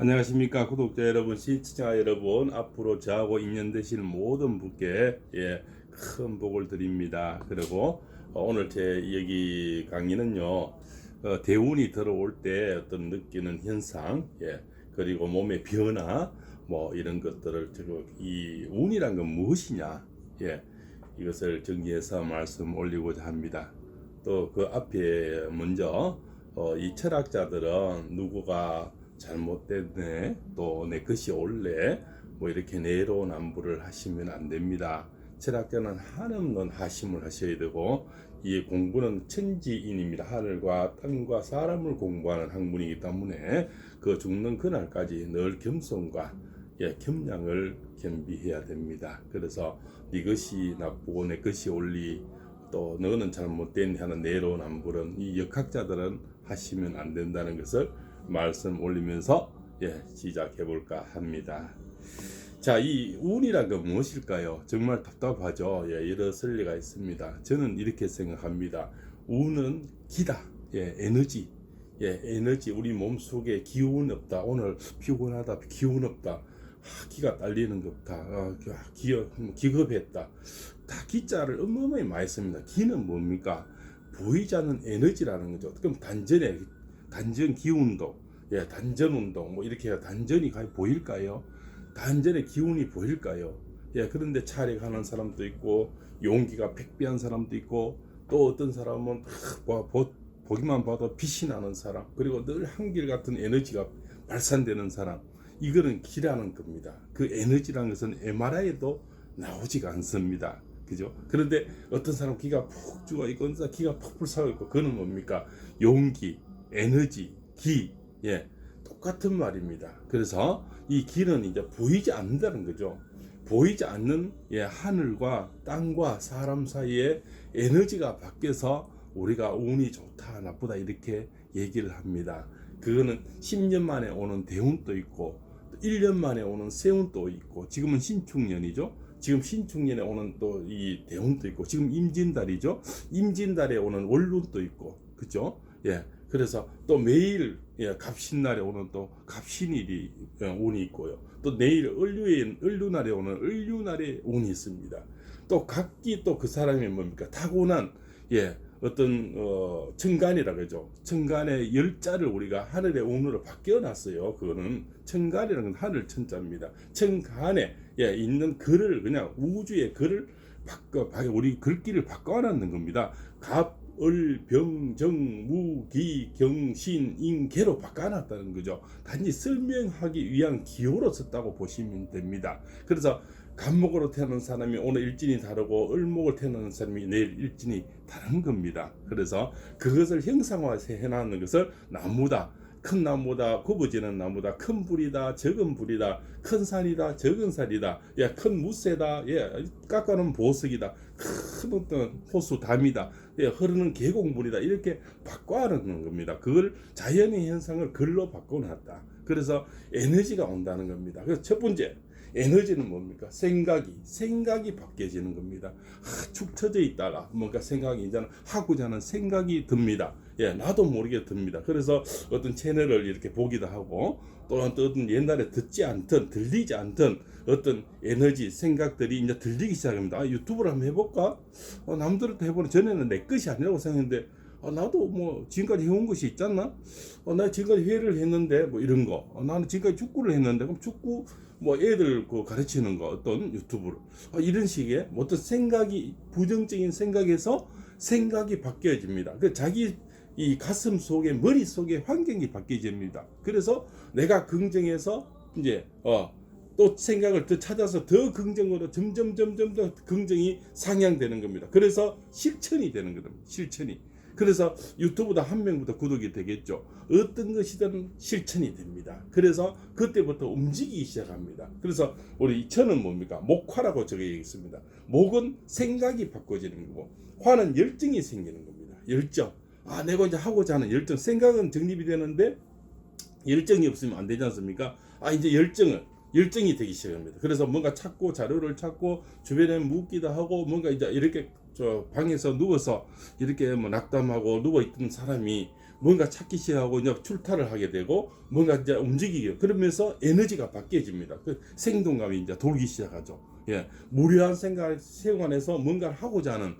안녕하십니까. 구독자 여러분 시청자 여러분 앞으로 저하고 인연되실 모든 분께 예, 큰 복을 드립니다. 그리고 어, 오늘 제 여기 강의는요 어, 대운이 들어올 때 어떤 느끼는 현상 예, 그리고 몸의 변화 뭐 이런 것들을 이 운이란 건 무엇이냐 예, 이것을 정리해서 말씀 올리고자 합니다. 또 그 앞에 먼저 어, 이 철학자들은 누구가 잘못됐네 또 내 것이 옳네 뭐 이렇게 내로남불을 하시면 안 됩니다. 철학자는 한없는 하심을 하셔야 되고 이 공부는 천지인입니다. 하늘과 땅과 사람을 공부하는 학문이기 때문에 그 죽는 그날까지 늘 겸손과 예, 겸양을 겸비해야 됩니다. 그래서 네 것이 나쁘고 내 것이 옳리 또 너는 잘못된 하는 내로남불은 이 역학자들은 하시면 안 된다는 것을 말씀 올리면서 예, 시작해 볼까 합니다. 자, 이 운이란 건 무엇일까요? 정말 답답하죠. 예, 일어설 리가 있습니다. 저는 이렇게 생각합니다. 운은 기다. 예, 에너지. 예, 에너지. 우리 몸 속에 기운 없다. 오늘 피곤하다. 기운 없다. 아, 기가 딸리는 것 같다. 아, 기업, 기겁했다. 다 기자를 어마어마히 많이 씁니다. 기는 뭡니까? 보이지 않는 에너지라는 거죠. 그럼 단전에 단전 기운도, 예, 단전 운동, 뭐 이렇게 해야 단전이 가 보일까요? 단전의 기운이 보일까요? 예, 그런데 촬영하는 사람도 있고, 용기가 백비한 사람도 있고, 또 어떤 사람은 뭐, 보, 보기만 봐도 빛이 나는 사람, 그리고 늘 한결같은 에너지가 발산되는 사람, 이거는 기라는 겁니다. 그 에너지라는 것은 MRI에도 나오지가 않습니다. 그죠? 그런데 어떤 사람 기가 푹 죽어 있고, 기가 푹푹 서 있고, 그는 뭡니까? 용기, 에너지, 기, 예, 똑같은 말입니다. 그래서 이 기는 이제 보이지 않는다는 거죠. 보이지 않는 예, 하늘과 땅과 사람 사이에 에너지가 바뀌어서 우리가 운이 좋다 나쁘다 이렇게 얘기를 합니다. 그거는 10년 만에 오는 대운도 있고 1년 만에 오는 세운도 있고 지금은 신축년이죠. 지금 신축년에 오는 또 이 대운도 있고 지금 임진달이죠. 임진달에 오는 월운도 있고 그죠? 예. 그래서 또 매일 예, 갑신날에 오는 또 갑신일이 예, 운이 있고요. 또 내일 을류에 을류날에 오는 을류날에 운이 있습니다. 또 각기 또 그 사람이 뭡니까 타고난 예 어떤 어 천간이라 그러죠. 천간의 열자를 우리가 하늘의 운으로 바뀌어 놨어요. 그거는 천간이라는 건 하늘 천자입니다. 천간에 예 있는 글을 그냥 우주의 글을 바꿔 우리 글귀를 바꿔 놨는 겁니다. 갑 을, 병, 정, 무, 기, 경, 신, 인, 개로 바꿔놨다는 거죠. 단지 설명하기 위한 기호로 썼다고 보시면 됩니다. 그래서 간목으로 태어난 사람이 오늘 일진이 다르고 을목을 태어나는 사람이 내일 일진이 다른 겁니다. 그래서 그것을 형상화해 놨는 것을 나무다. 큰 나무다, 굽어지는 나무다, 큰 불이다, 적은 불이다, 큰 산이다, 적은 산이다, 예, 큰 무쇠다, 예, 깎아놓은 보석이다, 큰 어떤 호수 담이다, 예, 흐르는 계곡물이다, 이렇게 바꿔놓는 겁니다. 그걸 자연의 현상을 글로 바꿔놨다. 그래서 에너지가 온다는 겁니다. 그래서 첫 번째, 에너지는 뭡니까? 생각이 생각이 바뀌어지는 겁니다. 하, 축 처져 있다가 뭔가 생각이 이제는 하고자 하는 생각이 듭니다. 예, 나도 모르게 듭니다. 그래서 어떤 채널을 이렇게 보기도 하고 또 어떤 옛날에 듣지 않던 들리지 않던 어떤 에너지 생각들이 이제 들리기 시작합니다. 아, 유튜브를 한번 해볼까? 어, 남들도 해보는 전에는 내 것이 아니라고 생각했는데 어, 나도 뭐 지금까지 해온 것이 있잖나? 어, 나 지금까지 회를 했는데 뭐 이런 거. 어, 나는 지금까지 축구를 했는데 그럼 축구 뭐 애들 그 가르치는 거 어떤 유튜브로 어, 이런 식의 뭐 어떤 생각이 부정적인 생각에서 생각이 바뀌어집니다. 그 자기 이 가슴 속에 머릿 속에 환경이 바뀌어집니다. 그래서 내가 긍정해서 이제 어. 또 생각을 더 찾아서 더 긍정으로 점점 점점 더 긍정이 상향되는 겁니다. 그래서 실천이 되는 겁니다. 실천이. 그래서 유튜브도 한 명부터 구독이 되겠죠. 어떤 것이든 실천이 됩니다. 그래서 그때부터 움직이기 시작합니다. 그래서 우리 천은 뭡니까? 목화라고 적어 있습니다. 목은 생각이 바꿔지는 거고 화는 열정이 생기는 겁니다. 열정. 아, 내가 이제 하고자 하는 열정. 생각은 정립이 되는데 열정이 없으면 안 되지 않습니까? 아, 이제 열정을 열정이 되기 시작합니다. 그래서 뭔가 찾고 자료를 찾고 주변에 묻기도 하고 뭔가 이제 이렇게 저 방에서 누워서 이렇게 뭐 낙담하고 누워 있던 사람이 뭔가 찾기 시작하고 이제 출타를 하게 되고 뭔가 이제 움직이게 그러면서 에너지가 바뀌어집니다. 그 생동감이 이제 돌기 시작하죠. 예, 무료한 생각 생활에서 뭔가를 하고자 하는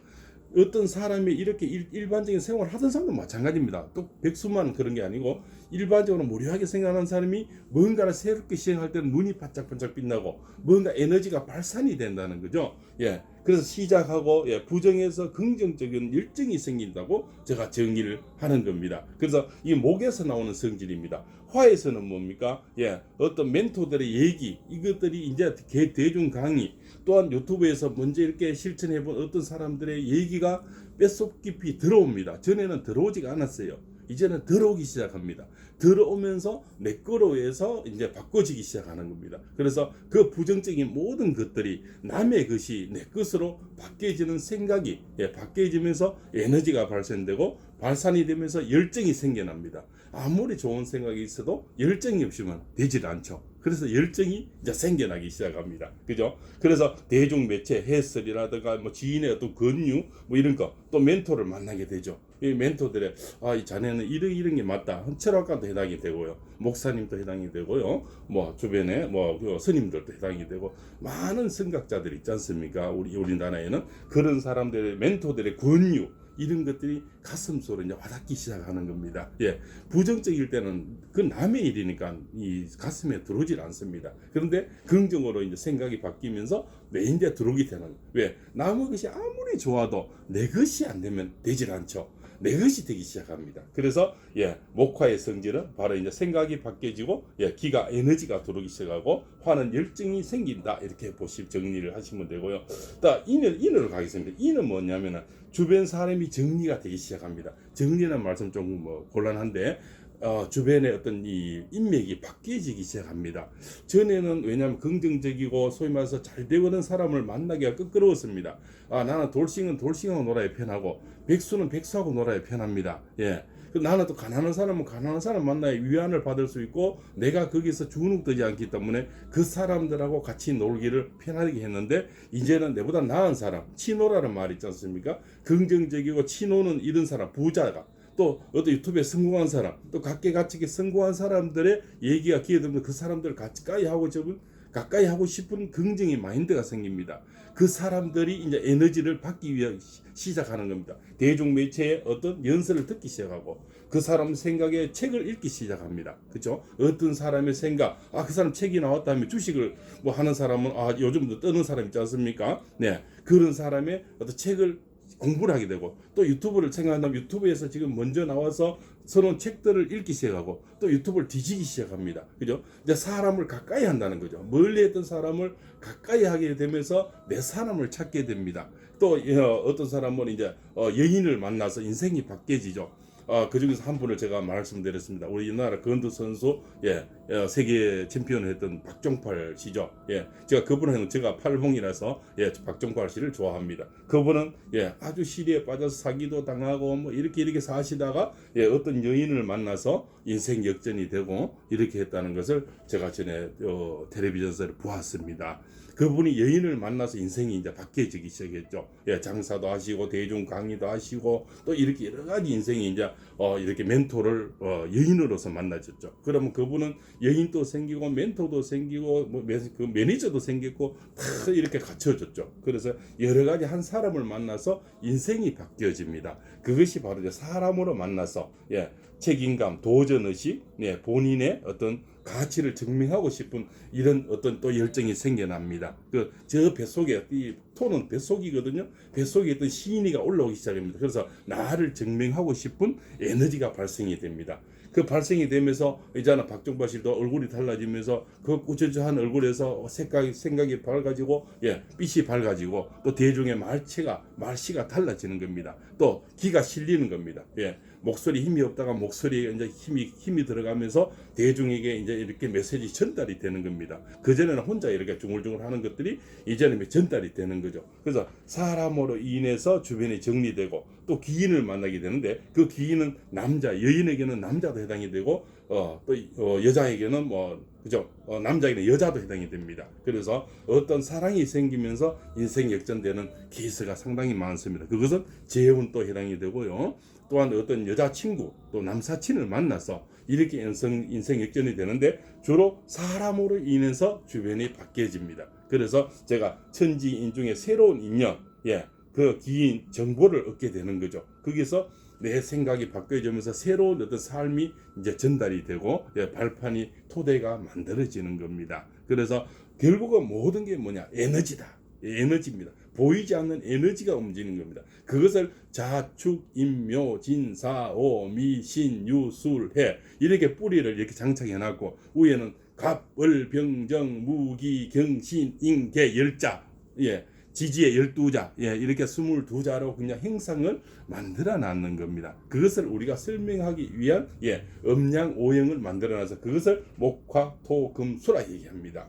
어떤 사람이 이렇게 일, 반적인 생활을 하던 사람도 마찬가지입니다. 또 백수만 그런 게 아니고 일반적으로 무료하게 생각하는 사람이 뭔가를 새롭게 시행할 때는 눈이 반짝반짝 빛나고 뭔가 에너지가 발산이 된다는 거죠. 예. 그래서 시작하고 예, 부정에서 긍정적인 열정이 생긴다고 제가 정의를 하는 겁니다. 그래서 이 목에서 나오는 성질입니다. 화에서는 뭡니까? 예, 어떤 멘토들의 얘기 이것들이 이제 개- 대중 강의 또한 유튜브에서 먼저 이렇게 실천해본 어떤 사람들의 얘기가 뼛속 깊이 들어옵니다. 전에는 들어오지가 않았어요. 이제는 들어오기 시작합니다. 들어오면서 내 거로 해서 이제 바꿔지기 시작하는 겁니다. 그래서 그 부정적인 모든 것들이 남의 것이 내 것으로 바뀌어지는 생각이 예, 바뀌어지면서 에너지가 발생되고 발산이 되면서 열정이 생겨납니다. 아무리 좋은 생각이 있어도 열정이 없으면 되질 않죠. 그래서 열정이 이제 생겨나기 시작합니다. 그죠? 그래서 대중 매체 해설이라든가 뭐 지인의 어떤 권유 뭐 이런 거 또 멘토를 만나게 되죠. 이 멘토들의 아, 이 자네는 이런 이런 게 맞다. 철학가도 해당이 되고요. 목사님도 해당이 되고요. 뭐 주변에 뭐그 스님들도 해당이 되고 많은 선각자들 있지 않습니까? 우리 우리나라에는 그런 사람들의 멘토들의 권유 이런 것들이 가슴속으로 이제 와닿기 시작하는 겁니다. 예, 부정적일 때는 그 남의 일이니까 이 가슴에 들어오질 않습니다. 그런데 긍정으로 이제 생각이 바뀌면서 내 인데 들어오게 되는. 왜 남의 것이 아무리 좋아도 내 것이 안 되면 되질 않죠. 내 것이 되기 시작합니다. 그래서 예, 목화의 성질은 바로 이제 생각이 바뀌어지고 예, 기가 에너지가 들어오기 시작하고 화는 열정이 생긴다 이렇게 보시 정리를 하시면 되고요. 자 인을 인으로 가겠습니다. 인은 뭐냐면은 주변 사람이 정리가 되기 시작합니다. 정리라는 말씀 좀뭐 곤란한데 어, 주변의 어떤 이 인맥이 바뀌어지기 시작합니다. 전에는 왜냐하면 긍정적이고 소위 말해서 잘 되거든 사람을 만나기가 끄끄러웠습니다. 아 나는 돌싱은 돌싱하고 놀아야 편하고 백수는 백수하고 놀아야 편합니다. 예. 그 나는 또 가난한 사람은 가난한 사람 만나야 위안을 받을 수 있고 내가 거기서 주눅들지 않기 때문에 그 사람들하고 같이 놀기를 편하게 했는데 이제는 내보다 나은 사람 치노라는 말 있지 않습니까? 긍정적이고 치노는 이런 사람 부자가 또 어떤 유튜브에 성공한 사람 또 각계각층에 성공한 사람들의 얘기가 기회 되면 그 사람들 가까이 하고 싶은 가까이 하고 싶은 긍정의 마인드가 생깁니다. 그 사람들이 이제 에너지를 받기 위해 시- 시작하는 겁니다. 대중 매체의 어떤 연설을 듣기 시작하고 그 사람 생각에 책을 읽기 시작합니다. 그죠? 어떤 사람의 생각, 아, 그 사람 책이 나왔다면 주식을 뭐 하는 사람은 아, 요즘도 뜨는 사람 있지 않습니까? 네. 그런 사람의 어떤 책을 공부를 하게 되고 또 유튜브를 생각한다면 유튜브에서 지금 먼저 나와서 서로 책들을 읽기 시작하고 또 유튜브를 뒤지기 시작합니다. 그죠? 이제 사람을 가까이 한다는 거죠. 멀리 했던 사람을 가까이 하게 되면서 내 사람을 찾게 됩니다. 또 어, 어떤 사람은 이제 어, 여인을 만나서 인생이 바뀌어지죠. 어, 그 중에서 한 분을 제가 말씀드렸습니다. 우리 우리나라 건도 선수, 예, 어, 세계 챔피언을 했던 박종팔 씨죠. 예, 제가 그분은 제가 팔봉이라서 예, 박종팔 씨를 좋아합니다. 그분은 예, 아주 시리에 빠져서 사기도 당하고 뭐 이렇게 이렇게 사시다가 예, 어떤 여인을 만나서 인생 역전이 되고 이렇게 했다는 것을 제가 전에 어, 텔레비전에서 보았습니다. 그분이 여인을 만나서 인생이 이제 바뀌어지기 시작했죠. 예, 장사도 하시고 대중 강의도 하시고 또 이렇게 여러 가지 인생이 이제 어, 이렇게 멘토를 어, 여인으로서 만나졌죠. 그러면 그분은 여인도 생기고 멘토도 생기고 뭐 매, 그 매니저도 생겼고 다 이렇게 갖춰졌죠. 그래서 여러 가지 한 사람을 만나서 인생이 바뀌어집니다. 그것이 바로 이제 사람으로 만나서 예, 책임감, 도전 의식, 예, 본인의 어떤 가치를 증명하고 싶은 이런 어떤 또 열정이 생겨납니다. 그 저 뱃속에 이 토는 뱃속이거든요. 뱃속에 있던 시인이가 올라오기 시작합니다. 그래서 나를 증명하고 싶은 에너지가 발생이 됩니다. 그 발생이 되면서 이제는 박정바 씨도 얼굴이 달라지면서 그 꾸짖한 얼굴에서 색각이 생각이 밝아지고 예 빛이 밝아지고 또 대중의 말체가 말씨가 달라지는 겁니다. 또 기가 실리는 겁니다. 예 목소리 힘이 없다가 목소리에 이제 힘이 힘이 들어가면서 대중에게 이제 이렇게 메시지 전달이 되는 겁니다. 그 전에는 혼자 이렇게 중얼중얼 하는 것들이 이제는 전달이 되는 거죠. 그래서 사람으로 인해서 주변이 정리되고 또 기인을 만나게 되는데 그 기인은 남자 여인에게는 남자도 해당이 되고 어 또 어, 여자에게는 뭐 그죠 어, 남자에게는 여자도 해당이 됩니다. 그래서 어떤 사랑이 생기면서 인생 역전되는 케이스가 상당히 많습니다. 그것은 재혼도 해당이 되고요. 또한 어떤 여자친구 또 남사친을 만나서 이렇게 인생, 인생 역전이 되는데 주로 사람으로 인해서 주변이 바뀌어집니다. 그래서 제가 천지인 중에 새로운 인연, 예, 그 기인 정보를 얻게 되는 거죠. 거기서 내 생각이 바뀌어지면서 새로운 어떤 삶이 이제 전달이 되고 예, 발판이 토대가 만들어지는 겁니다. 그래서 결국은 모든 게 뭐냐 에너지다. 예, 에너지입니다. 보이지 않는 에너지가 움직이는 겁니다. 그것을 자축, 인묘, 진 사 오, 미 신, 유 술, 해 이렇게 뿌리를 이렇게 장착해 놨고 위에는 갑, 월, 병정, 무기, 경 신, 인계, 열자, 예, 지지의 열두 자, 예, 이렇게 스물두 자로 그냥 행상을 만들어 놨는 겁니다. 그것을 우리가 설명하기 위한 예, 음양 오형을 만들어 놔서 그것을 목화, 토, 금, 수라 얘기합니다.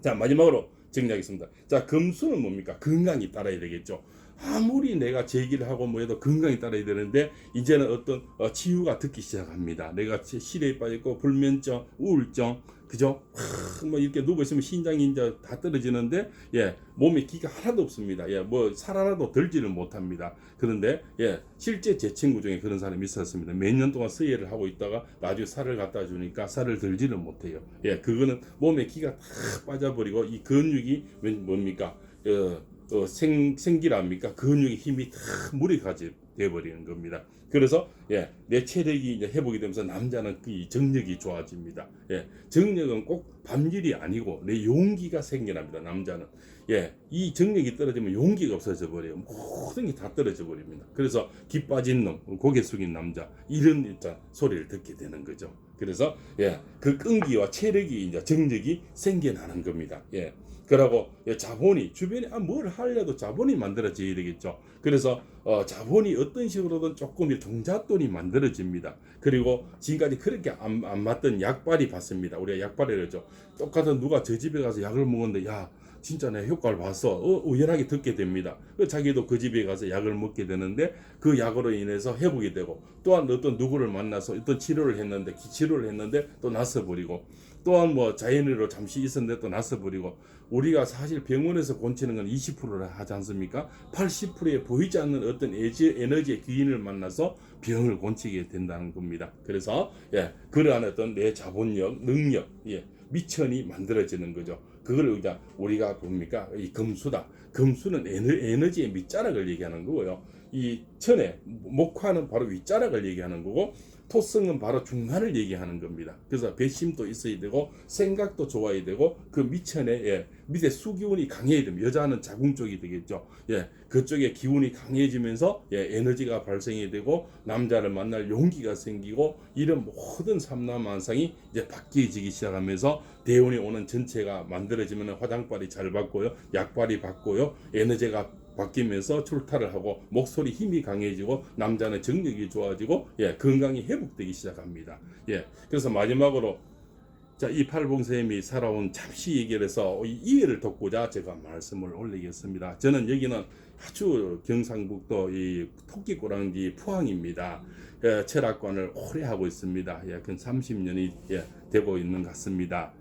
자 마지막으로 정리하겠습니다. 자 금수는 뭡니까? 건강이 따라야 되겠죠. 아무리 내가 제기를 하고 뭐 해도 건강이 따라야 되는데 이제는 어떤 어, 치유가 듣기 시작합니다. 내가 치- 시대에 빠졌고 불면증, 우울증, 그죠? 하, 뭐 이렇게 누워 있으면 신장이 이제 다 떨어지는데 예 몸에 기가 하나도 없습니다. 예뭐 살아나도 들지를 못합니다. 그런데 예 실제 제 친구 중에 그런 사람이 있었습니다. 몇 년 동안 서예를 하고 있다가 나중에 살을 갖다 주니까 살을 들지를 못해요. 예 그거는 몸에 기가 다 빠져버리고 이 근육이 웬- 뭡니까? 어, 어, 생, 생기랍니까? 근육의 힘이 다 물이 가지 돼버리는 겁니다. 그래서 예, 내 체력이 이제 회복이 되면서 남자는 그 정력이 좋아집니다. 예, 정력은 꼭 밤일이 아니고 내 용기가 생겨납니다. 남자는 예, 이 정력이 떨어지면 용기가 없어져 버려요. 모든 게 다 떨어져 버립니다. 그래서 기 빠진 놈, 고개 숙인 남자 이런 일단 소리를 듣게 되는 거죠. 그래서 예, 그 끈기와 체력이 이제 정력이 생겨나는 겁니다. 예. 그러고 예, 자본이 주변에 아, 뭘 하려도 자본이 만들어져야 되겠죠. 그래서 어, 자본이 어떤 식으로든 조금 이 종잣돈이 만들어집니다. 그리고 지금까지 그렇게 안, 안 맞던 약발이 받습니다. 우리가 약발이라고 하죠. 똑같은 누가 저 집에 가서 약을 먹었는데 야 진짜 내 효과를 봤어. 어, 우연하게 듣게 됩니다. 그 자기도 그 집에 가서 약을 먹게 되는데 그 약으로 인해서 회복이 되고 또한 어떤 누구를 만나서 어떤 치료를 했는데 기 치료를 했는데 또 나서 버리고 또한 뭐 자연으로 잠시 있었는데 또 나서 버리고 우리가 사실 병원에서 고치는 건 20%라 하지 않습니까? 80%에 보이지 않는 어떤 에지, 에너지의 귀인을 만나서 병을 고치게 된다는 겁니다. 그래서 예, 그러한 어떤 내 자본력, 능력, 예, 미천이 만들어지는 거죠. 그걸 우리가 우리가 봅니까? 이 금수다. 금수는 에너, 에너지의 밑자락을 얘기하는 거고요. 이 천에 목화는 바로 윗자락을 얘기하는 거고 토성은 바로 중간을 얘기하는 겁니다. 그래서 배심도 있어야 되고 생각도 좋아야 되고 그 밑천에 예, 밑에 수기운이 강해야 됩니다. 여자는 자궁 쪽이 되겠죠. 예, 그쪽에 기운이 강해지면서 예, 에너지가 발생이 되고 남자를 만날 용기가 생기고 이런 모든 삼남만상이 이제 바뀌어지기 시작하면서 대운이 오는 전체가 만들어지면 화장발이 잘 받고요, 약발이 받고요, 에너지가 바뀌면서 출타를 하고 목소리 힘이 강해지고 남자는 정력이 좋아지고 예 건강이 회복되기 시작합니다. 예 그래서 마지막으로 자 이 팔봉쌤이 살아온 잠시 얘기를 해서 이 이해를 돕고자 제가 말씀을 올리겠습니다. 저는 여기는 아주 경상북도 이 토끼꼬랑지 포항입니다. 예, 철학관을 오래 하고 있습니다. 예, 근 30년이 예, 되고 있는 것 같습니다.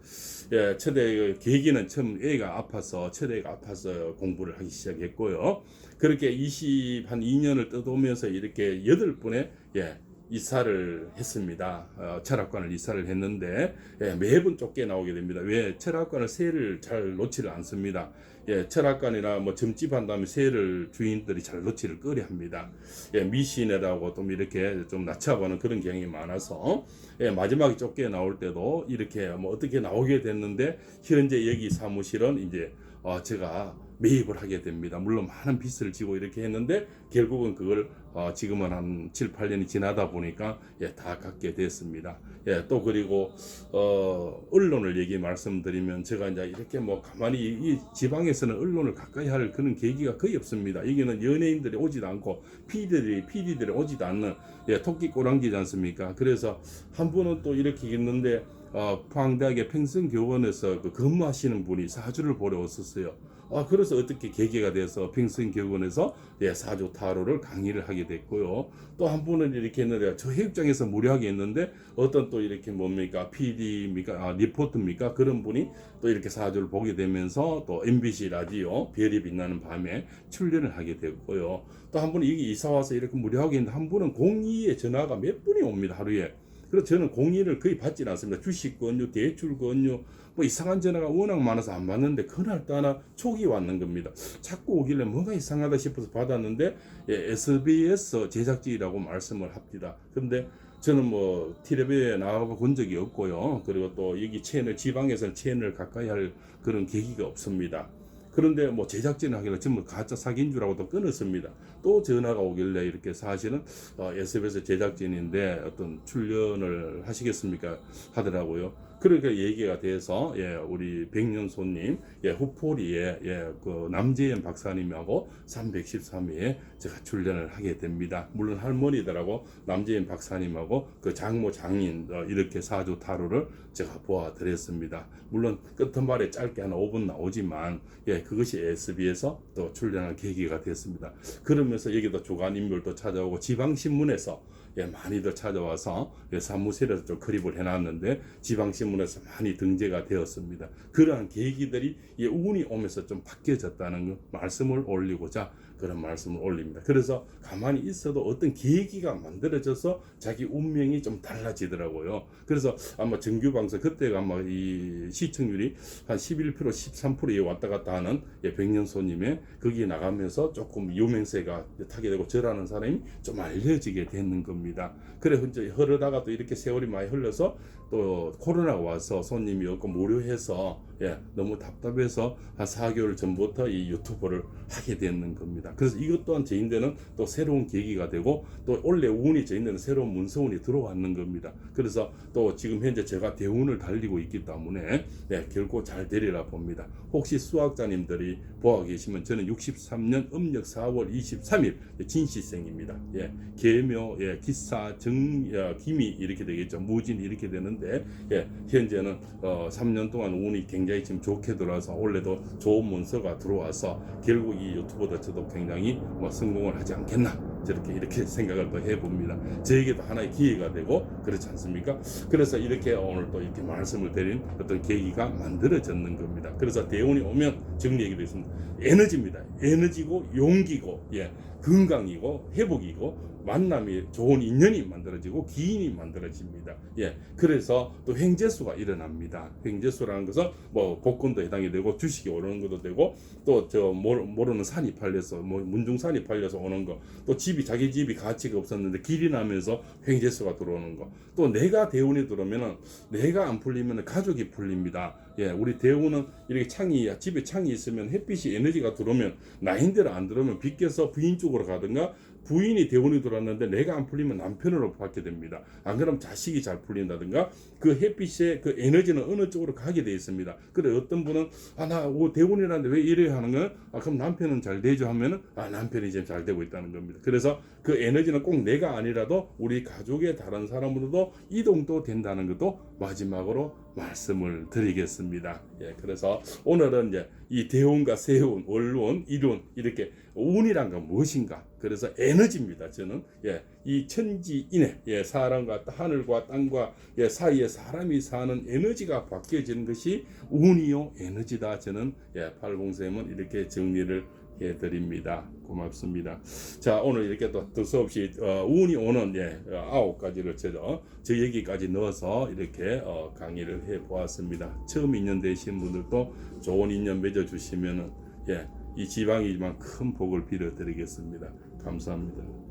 예, 첫째 계기는 처음 애가 아파서 첫애가 아파서 공부를 하기 시작했고요. 그렇게 20 한 2년을 떠도면서 이렇게 여덟 분의 예, 이사를 했습니다. 어, 철학관을 이사를 했는데 예, 매번 쫓겨 나오게 됩니다. 왜 철학관을 새를 잘 놓지를 않습니다. 예, 철학관이나 뭐 점집 한다면 새를 주인들이 잘 놓지를 꺼려 합니다. 예, 미신이라고 좀 이렇게 좀 낮춰보는 그런 경향이 많아서 예, 마지막에 쫓겨 나올 때도 이렇게 뭐 어떻게 나오게 됐는데 현재 여기 사무실은 이제 어, 제가 매입을 하게 됩니다. 물론 많은 빚을 지고 이렇게 했는데 결국은 그걸 어, 지금은 한 7, 8년이 지나다 보니까 예, 다 갖게 됐습니다. 예, 또 그리고 어, 언론을 얘기 말씀드리면 제가 이제 이렇게 뭐 가만히 이, 이 지방에서는 언론을 가까이 할 그런 계기가 거의 없습니다. 여기는 연예인들이 오지도 않고 PD들이 PD들이 오지도 않는 예, 토끼 꼬랑지지 않습니까? 그래서 한 분은 또 이렇게 있는데 어, 포항대학의 평생교원에서 그 근무하시는 분이 사주를 보러 왔었어요. 아, 그래서 어떻게 계기가 돼서 평생교원에서 예, 사조 타로를 강의를 하게 됐고요. 또 한 분은 이렇게 했는데 저 해육장에서 무료하게 했는데 어떤 또 이렇게 뭡니까 PD입니까 아, 리포트입니까 그런 분이 또 이렇게 사조를 보게 되면서 또 MBC 라디오 별이 빛나는 밤에 출연을 하게 됐고요. 또 한 분은 여기 이사 와서 이렇게 무료하게 했는데 한 분은 02에 전화가 몇 분이 옵니다 하루에. 그래서 저는 공의를 거의 받지 않습니다. 주식 권유, 대출 권유, 뭐 이상한 전화가 워낙 많아서 안 받는데 그날 따라 촉이 왔는 겁니다. 자꾸 오길래 뭔가 이상하다 싶어서 받았는데 예, SBS 제작진이라고 말씀을 합니다. 근데 저는 뭐 TV에 나가고 본 적이 없고요. 그리고 또 여기 채널 지방에서는 채널 가까이 할 그런 계기가 없습니다. 그런데 뭐 제작진을 하길래 전부 가짜 사기인 줄 알고 또 끊었습니다. 또 전화가 오길래 이렇게 사실은 어, SBS 제작진인데 어떤 출연을 하시겠습니까 하더라고요. 그러니까 얘기가 돼서 예 우리 백년손님 예 후포리에 예 그 남재현 박사님하고 313회에 제가 출연을 하게 됩니다. 물론 할머니들하고 남재현 박사님하고 그 장모 장인 어, 이렇게 사주 타로를 제가 보아 드렸습니다. 물론 끝말에 짧게 한 5분 나오지만 예 그것이 SB에서 또 출연할 계기가 됐습니다. 그러면서 여기도 주간 인물도 찾아오고 지방 신문에서 예, 많이들 찾아와서 예, 사무실에서 좀 크립을 해놨는데 지방신문에서 많이 등재가 되었습니다. 그러한 계기들이 예, 운이 오면서 좀 바뀌어졌다는 거 말씀을 올리고자 그런 말씀을 올립니다. 그래서 가만히 있어도 어떤 계기가 만들어져서 자기 운명이 좀 달라지더라고요. 그래서 아마 정규 방송 그때가 아마 이 시청률이 한 11% 13%에 왔다 갔다 하는 예, 백년손님의 거기에 나가면서 조금 유명세가 타게 되고 저라는 사람이 좀 알려지게 되는 겁니다. 그래 이제 흐르다가 또 이렇게 세월이 많이 흘러서 또 코로나가 와서 손님이 없고 무료해서 예, 너무 답답해서 한 4개월 전부터 이 유튜브를 하게 되는 겁니다. 그래서 이것 또한 저인데는 또 새로운 계기가 되고 또 원래 운이 저인데는 새로운 문서운이 들어왔는 겁니다. 그래서 또 지금 현재 제가 대운을 달리고 있기 때문에 예, 결코 잘 되리라 봅니다. 혹시 수학자님들이 보아 계시면 저는 63년 음력 4월 23일 진시생입니다. 예, 계묘, 예, 기사, 정, 야, 기미 이렇게 되겠죠. 무진 이렇게 되는데 예, 현재는 어, 3년 동안 운이 굉장히 지금 좋게 들어와서 원래도 좋은 문서가 들어와서 결국 이 유튜버도 저도 굉장히 뭐 성공을 하지 않겠나 저렇게 이렇게 생각을 또 해봅니다. 저에게도 하나의 기회가 되고 그렇지 않습니까? 그래서 이렇게 오늘 또 이렇게 말씀을 드린 어떤 계기가 만들어졌는 겁니다. 그래서 대운이 오면 정리하기도 있습니다. 에너지입니다. 에너지고 용기고 예 건강이고 회복이고 만남이 좋은 인연이 만들어지고 기인이 만들어집니다. 예, 그래서 또 횡재수가 일어납니다. 횡재수라는 것은 뭐 복권도 해당이 되고 주식이 오르는 것도 되고 또 저 모르는 산이 팔려서 뭐 문중산이 팔려서 오는 거, 또 집이 자기 집이 가치가 없었는데 길이 나면서 횡재수가 들어오는 거, 또 내가 대운이 들어오면은 내가 안 풀리면 가족이 풀립니다. 예, 우리 대운은 이렇게 창이 집에 창이 있으면 햇빛이 에너지가 들어오면 나인대로 안 들어오면 빗겨서 부인 쪽으로 가든가 부인이 대운이 들어왔는데 내가 안 풀리면 남편으로 받게 됩니다. 안 그러면 자식이 잘 풀린다든가 그 햇빛의 그 에너지는 어느 쪽으로 가게 돼 있습니다. 그래 어떤 분은 아나 대운이라는데 왜 이래 하는 건 아, 그럼 남편은 잘 되죠 하면은 아 남편이 지금 잘 되고 있다는 겁니다. 그래서 그 에너지는 꼭 내가 아니라도 우리 가족의 다른 사람으로도 이동도 된다는 것도 마지막으로 말씀을 드리겠습니다. 예, 그래서 오늘은 이제 이 대운과 세운, 원론, 이론 이렇게 운이란 건 무엇인가? 그래서 에너지입니다. 저는 예, 이 천지인의 예, 사람과 하늘과 땅과 예, 사이에 사람이 사는 에너지가 바뀌어지는 것이 운이요 에너지다. 저는 예, 팔공쌤은 이렇게 정리를 해드립니다. 고맙습니다. 자 오늘 이렇게 또 뜻없이 어, 운이 오는 예, 어, 아홉 가지를 제가 저 얘기까지 넣어서 이렇게 어, 강의를 해 보았습니다. 처음 인연 되신 분들도 좋은 인연 맺어 주시면은 예, 이 지방이지만 큰 복을 빌어 드리겠습니다. 감사합니다.